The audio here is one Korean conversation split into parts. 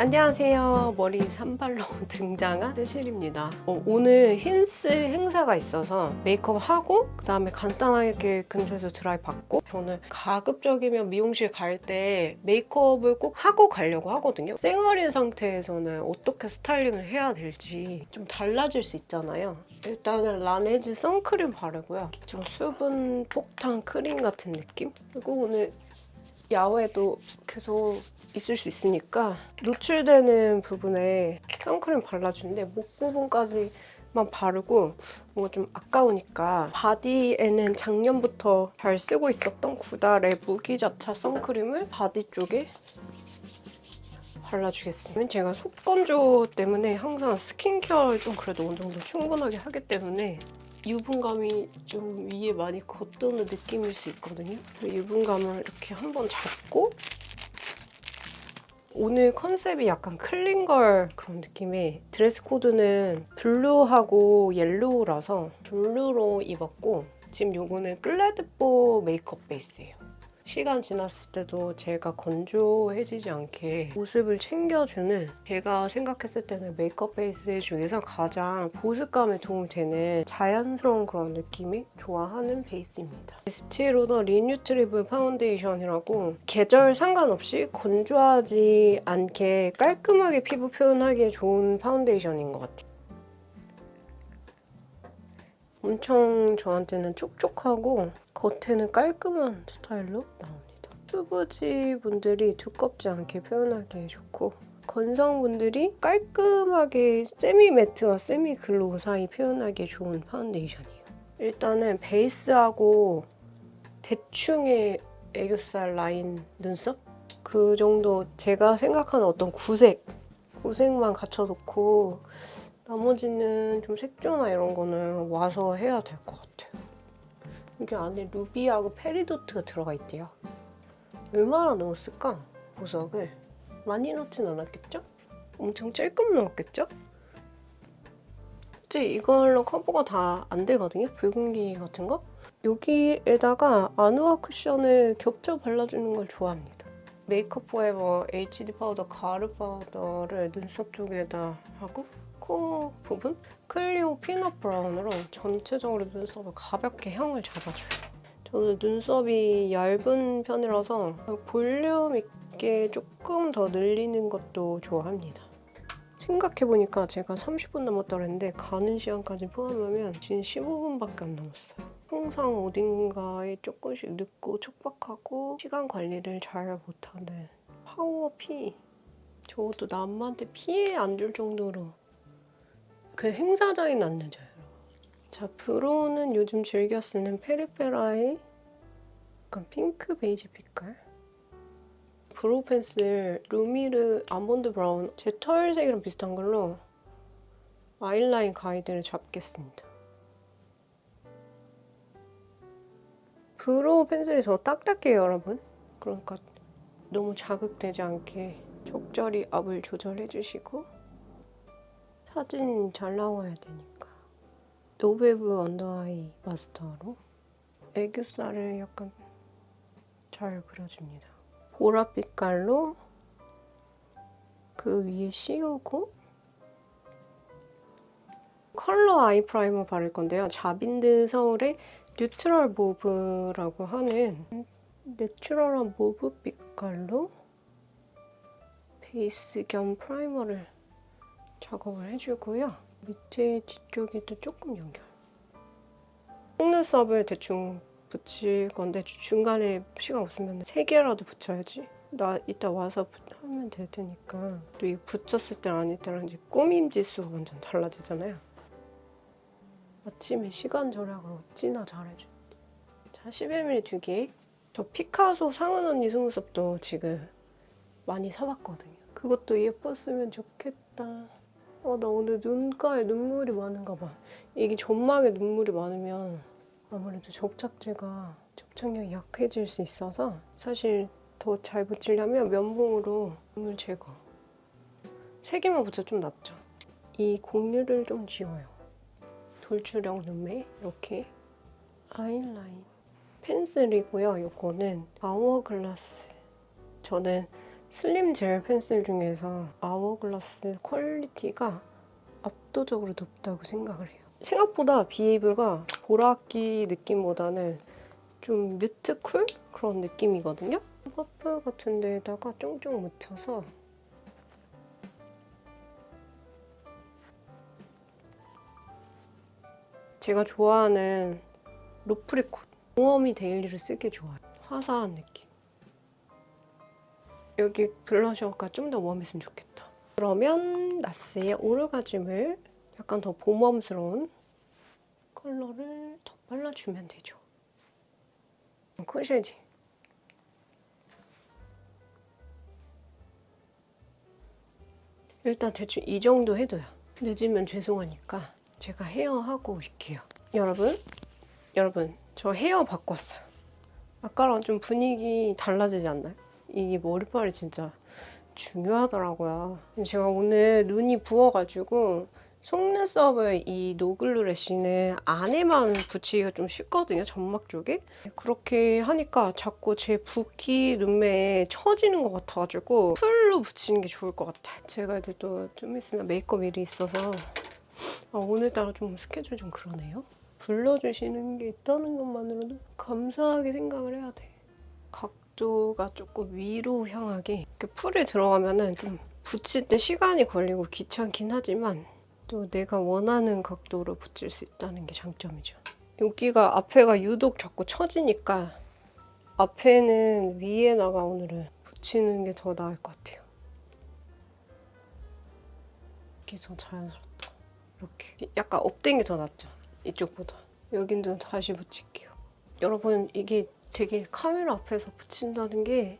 안녕하세요. 머리 산발로 등장한 세실입니다. 어, 오늘 힌스 행사가 있어서 메이크업 하고 그다음에 간단하게 근처에서 드라이 받고 저는 가급적이면 미용실 갈 때 메이크업을 꼭 하고 가려고 하거든요. 생얼인 상태에서는 어떻게 스타일링을 해야 될지 좀 달라질 수 있잖아요. 일단은 라네즈 선크림 바르고요. 좀 수분 폭탄 크림 같은 느낌? 그리고 오늘 야외도 계속 있을 수 있으니까 노출되는 부분에 선크림 발라주는데 목 부분까지 만 바르고 뭔가 좀 아까우니까 바디에는 작년부터 잘 쓰고 있었던 구달의 무기자차 선크림을 바디 쪽에 발라주겠습니다. 제가 속건조 때문에 항상 스킨케어를 좀 그래도 어느 정도 충분하게 하기 때문에 유분감이 좀 위에 많이 겉도는 느낌일 수 있거든요. 유분감을 이렇게 한번 잡고 오늘 컨셉이 약간 클린걸 그런 느낌의 드레스 코드는 블루하고 옐로우라서 블루로 입었고 지금 요거는 클레드보 메이크업 베이스예요. 시간 지났을 때도 제가 건조해지지 않게 모습을 챙겨주는 제가 생각했을 때는 메이크업 베이스 중에서 가장 보습감에 도움이 되는 자연스러운 그런 느낌이 좋아하는 베이스입니다. 스티로더 리뉴트리브 파운데이션이라고 계절 상관없이 건조하지 않게 깔끔하게 피부 표현하기에 좋은 파운데이션인 것 같아요. 엄청 저한테는 촉촉하고 겉에는 깔끔한 스타일로 나옵니다. 수부지 분들이 두껍지 않게 표현하기에 좋고 건성분들이 깔끔하게 세미 매트와 세미 글로우 사이 표현하기에 좋은 파운데이션이에요. 일단은 베이스하고 대충의 애교살 라인 눈썹? 그 정도 제가 생각하는 어떤 구색, 구색만 갖춰놓고 나머지는 좀 색조나 이런 거는 와서 해야 될 것 같아요. 이게 안에 루비하고 페리도트가 들어가 있대요. 얼마나 넣었을까? 보석을 많이 넣진 않았겠죠? 엄청 찔끔 넣었겠죠? 혹시 이걸로 커버가 다 안 되거든요? 붉은기 같은 거? 여기에다가 아누아 쿠션을 겹쳐 발라주는 걸 좋아합니다. 메이크업 포에버 HD 파우더 가루 파우더를 눈썹 쪽에다 하고 코 부분 클리오 피넛 브라운으로 전체적으로 눈썹을 가볍게 향을 잡아줘요. 저는 눈썹이 얇은 편이라서 볼륨 있게 조금 더 늘리는 것도 좋아합니다. 생각해보니까 제가 30분 남았다 그랬는데 가는 시간까지 포함하면 지금 15분밖에 안 남았어요. 항상 어딘가에 조금씩 늦고 촉박하고 시간 관리를 잘 못하는 파워 피 저것도 남한테 피해 안 줄 정도로 그 행사장에 안 늦어요. 자, 브로우는 요즘 즐겨 쓰는 페리페라의 약간 핑크 베이지 빛깔. 브로우 펜슬 루미르 아몬드 브라운 제 털색이랑 비슷한 걸로 아이라인 가이드를 잡겠습니다. 브로우 펜슬이 더 딱딱해요, 여러분. 그러니까 너무 자극되지 않게 적절히 압을 조절해 주시고 사진 잘 나와야 되니까 노베브 언더아이 마스터로 애교살을 약간 잘 그려줍니다. 보랏빛 깔로 그 위에 씌우고 컬러 아이 프라이머 바를 건데요. 자빈드 서울의 뉴트럴 모브라고 하는 내추럴한 모브 빛깔로 베이스 겸 프라이머를 작업을 해주고요. 밑에 뒤쪽에도 조금 연결. 속눈썹을 대충 붙일 건데 중간에 시간 없으면 세 개라도 붙여야지. 나 이따 와서 하면 될 테니까 또 이거 붙였을 때랑 아닐 때랑 이제 꾸밈 지수가 완전 달라지잖아요. 아침에 시간 절약을 어찌나 잘해줘. 자, 11mm 두 개. 저 피카소 상은 언니 속눈썹도 지금 많이 사봤거든요. 그것도 예뻤으면 좋겠다. 어, 나 오늘 눈가에 눈물이 많은가 봐. 이게 점막에 눈물이 많으면 아무래도 접착제가 접착력이 약해질 수 있어서 사실 더 잘 붙이려면 면봉으로 눈물 제거. 세 개만 붙여 좀 낫죠. 이 공유를 좀 지워요. 돌출형 눈매 이렇게 아이라인 펜슬이고요. 이거는 아워글라스. 저는 슬림 젤 펜슬 중에서 아워글라스 퀄리티가 압도적으로 높다고 생각을 해요. 생각보다 비에이브가 보라기 느낌보다는 좀 뮤트 쿨 그런 느낌이거든요. 퍼프 같은 데에다가 쫑쫑 묻혀서 제가 좋아하는 로프리콘 웜이 데일리를 쓰기 좋아요. 화사한 느낌. 여기 블러셔가 좀 더 웜했으면 좋겠다. 그러면 나스의 오르가즘을 약간 더 봄웜스러운 컬러를 더 발라주면 되죠. 쿨쉐딩. 일단 대충 이 정도 해둬요. 늦으면 죄송하니까 제가 헤어하고 올게요. 여러분, 여러분, 저 헤어 바꿨어요. 아까랑 좀 분위기 달라지지 않나요? 이게 머리빨이 진짜 중요하더라고요. 제가 오늘 눈이 부어가지고 속눈썹을 이 노글루 래쉬는 안에만 붙이기가 좀 쉽거든요. 점막 쪽에. 그렇게 하니까 자꾸 제 붓기 눈매에 처지는 것 같아가지고 풀로 붙이는 게 좋을 것 같아요. 제가 이제 또 좀 있으면 메이크업 일이 있어서 아, 오늘따라 좀 스케줄 좀 그러네요. 불러주시는 게 있다는 것만으로도 감사하게 생각을 해야 돼. 각 도가 조금 위로 향하게 풀에 들어가면은 좀 붙일 때 시간이 걸리고 귀찮긴 하지만 또 내가 원하는 각도로 붙일 수 있다는 게 장점이죠. 여기가 앞에가 유독 자꾸 처지니까 앞에는 위에다가 오늘은 붙이는 게 더 나을 것 같아요. 이게 더 자연스럽다. 이렇게 약간 업된 게 더 낫죠. 이쪽보다. 여긴도 다시 붙일게요. 여러분 이게 되게 카메라 앞에서 붙인다는 게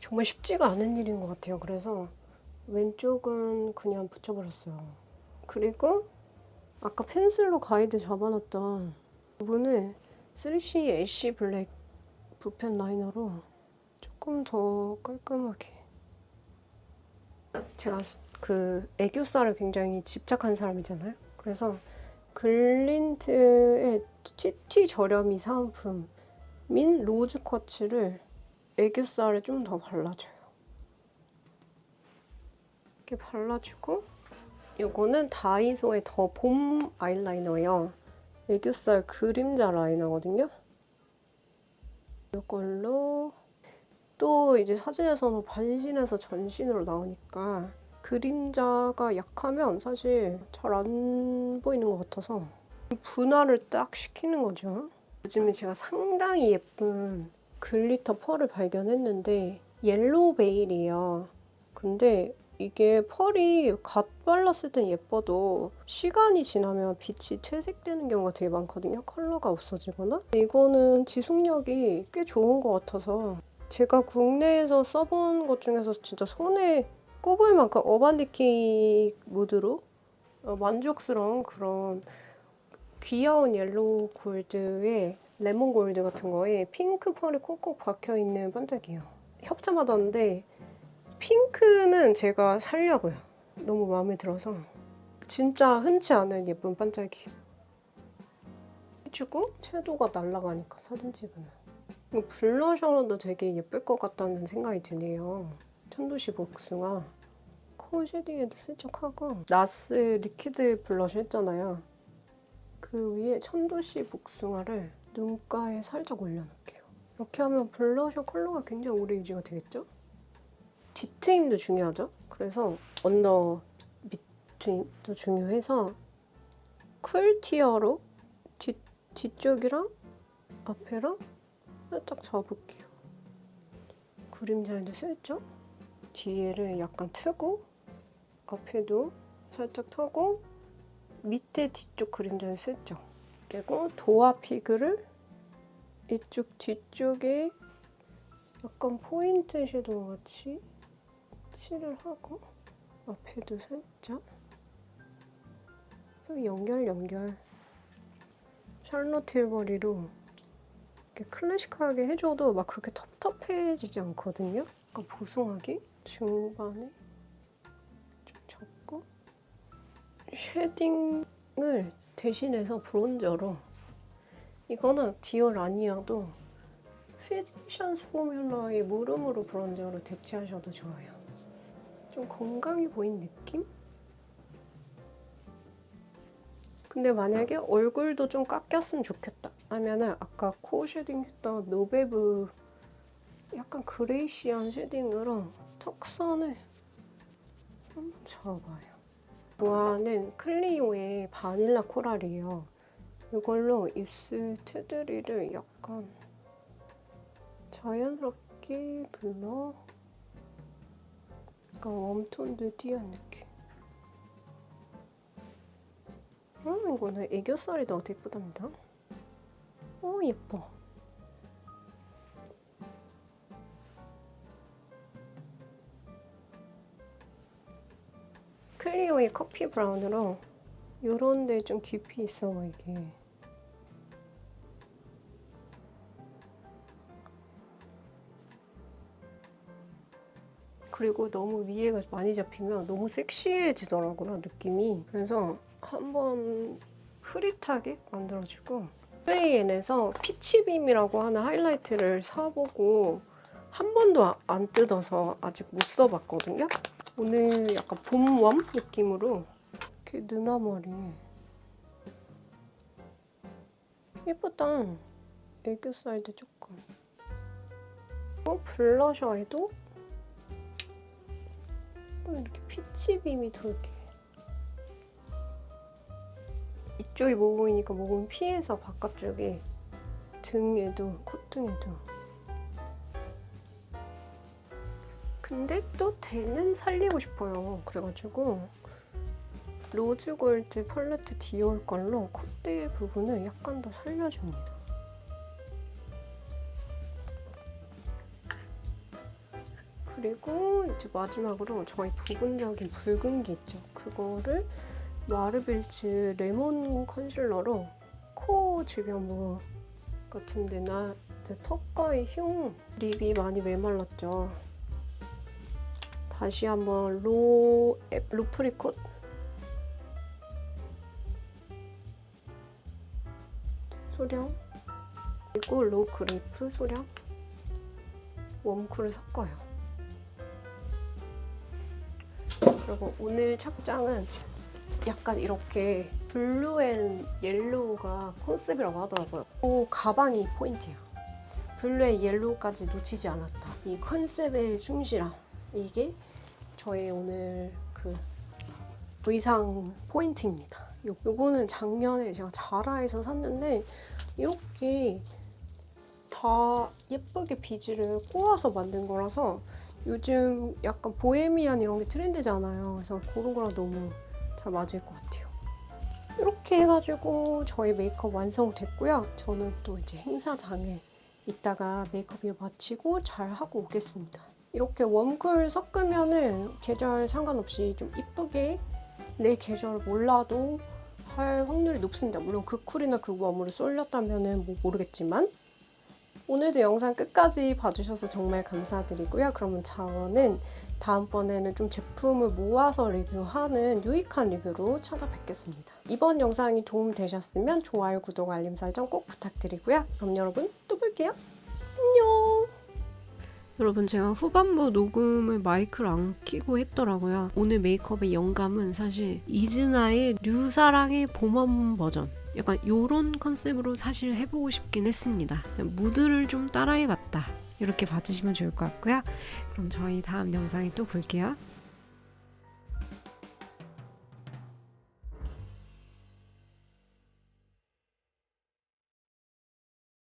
정말 쉽지가 않은 일인 것 같아요. 그래서 왼쪽은 그냥 붙여버렸어요. 그리고 아까 펜슬로 가이드 잡아놨던 부분을 3C 애쉬 블랙 붓펜 라이너로 조금 더 깔끔하게 제가 그 애교살을 굉장히 집착한 사람이잖아요. 그래서 글린트의 TT 저렴이 사은품 민 로즈 쿼츠를 애교살에 좀 더 발라줘요. 이렇게 발라주고 이거는 다이소의 더 봄 아이라이너예요. 애교살 그림자 라이너거든요. 이걸로 또 이제 사진에서는 반신에서 전신으로 나오니까 그림자가 약하면 사실 잘 안 보이는 것 같아서 분할을 딱 시키는 거죠. 요즘에 제가 상당히 예쁜 글리터 펄을 발견했는데 옐로우 베일이에요. 근데 이게 펄이 갓 발랐을 땐 예뻐도 시간이 지나면 빛이 퇴색되는 경우가 되게 많거든요. 컬러가 없어지거나. 이거는 지속력이 꽤 좋은 것 같아서 제가 국내에서 써본 것 중에서 진짜 손에 꼽을 만큼 어반디키 무드로 어, 만족스러운 그런 귀여운 옐로우 골드에 레몬 골드 같은 거에 핑크 펄이 콕콕 박혀 있는 반짝이에요. 협찬받았는데 핑크는 제가 살려고요. 너무 마음에 들어서 진짜 흔치 않은 예쁜 반짝이. 해주고 채도가 날아가니까 사진 찍으면 블러셔로도 되게 예쁠 것 같다는 생각이 드네요. 천도시 복숭아 코어 쉐딩에도 슬쩍 하고 나스 리퀴드 블러셔 했잖아요. 그 위에 천도시 복숭아를 눈가에 살짝 올려놓을게요. 이렇게 하면 블러셔 컬러가 굉장히 오래 유지가 되겠죠? 뒤트임도 중요하죠? 그래서 언더 밑트임도 중요해서 쿨 티어로 뒤, 뒤쪽이랑 앞에랑 살짝 잡을게요. 그림자에도 슬쩍 뒤에를 약간 트고 앞에도 살짝 터고 밑에 뒤쪽 그림자는 슬쩍 그리고 도화 피그를 이쪽 뒤쪽에 약간 포인트 섀도우 같이 칠을 하고 앞에도 살짝. 또 연결 연결. 샬롯 틸버리로 이렇게 클래식하게 해줘도 막 그렇게 텁텁해지지 않거든요. 약간 보송하게 중반에 쉐딩을 대신해서 브론저로 이거는 디올 아니어도 피지션스 포뮬러의 무릎으로 브론저를 대체하셔도 좋아요. 좀 건강해 보인 느낌? 근데 만약에 얼굴도 좀 깎였으면 좋겠다 하면은 아까 코 쉐딩 했던 노베브 약간 그레이시한 쉐딩으로 턱선을 한번 잡아봐요. 좋아하는 클리오의 바닐라 코랄이에요. 이걸로 입술 테두리를 약간 자연스럽게 불러 약간 웜톤도 띄한 느낌. 음, 이거는 애교살이 너무 예쁘답니다. 오, 예뻐. 클리오의 커피 브라운으로 요런 데 좀 깊이 있어 보이게. 그리고 너무 위에가 많이 잡히면 너무 섹시해지더라고요 느낌이. 그래서 한번 흐릿하게 만들어주고 스웨이엔에서 피치빔이라고 하는 하이라이트를 사보고 한 번도 안 뜯어서 아직 못 써봤거든요 오늘 약간 봄웜 느낌으로 이렇게 느나머리에 예쁘다. 애교살도 조금. 어, 블러셔에도 약간 이렇게 피치 빔이 돌게. 이쪽이 모공이니까 모공 피해서 바깥쪽에 등에도 콧등에도 근데 또 대는 살리고 싶어요. 그래가지고 로즈골드 팔레트 디올 걸로 콧대 부분을 약간 더 살려줍니다. 그리고 이제 마지막으로 저희 부분적인 붉은기 있죠. 그거를 마르빌츠 레몬 컨실러로 코 주변 부 같은 데나 이제 턱과의 흉 립이 많이 메말랐죠. 다시 한번 로 앱- 루프리콧 소량 그리고 로 그레이프 소량 웜쿨을 섞어요. 그리고 오늘 착장은 약간 이렇게 블루 앤 옐로우가 컨셉이라고 하더라고요. 오 가방이 포인트예요. 블루 앤 옐로우까지 놓치지 않았다. 이 컨셉에 충실함. 이게 저의 오늘 그 의상 포인트입니다. 요, 요거는 작년에 제가 자라에서 샀는데 이렇게 다 예쁘게 비즈를 꼬아서 만든 거라서 요즘 약간 보헤미안 이런 게 트렌드잖아요. 그래서 그런 거랑 너무 잘 맞을 것 같아요. 이렇게 해가지고 저희 메이크업 완성됐고요. 저는 또 이제 행사장에 이따가 메이크업 일 마치고 잘 하고 오겠습니다. 이렇게 웜쿨 섞으면은 계절 상관없이 좀 이쁘게 내 계절 몰라도 할 확률이 높습니다. 물론 그 쿨이나 그 웜으로 쏠렸다면은 뭐 모르겠지만 오늘도 영상 끝까지 봐주셔서 정말 감사드리고요. 그러면 저는 다음번에는 좀 제품을 모아서 리뷰하는 유익한 리뷰로 찾아뵙겠습니다. 이번 영상이 도움되셨으면 좋아요, 구독, 알림 설정 꼭 부탁드리고요. 그럼 여러분 또 볼게요. 안녕! 여러분 제가 후반부 녹음을 마이크를 안 켜고 했더라고요. 오늘 메이크업의 영감은 사실 이즈나의 류사랑의 봄웜 버전 약간 요런 컨셉으로 사실 해보고 싶긴 했습니다. 무드를 좀 따라해봤다. 이렇게 봐주시면 좋을 것 같고요. 그럼 저희 다음 영상에 또 볼게요.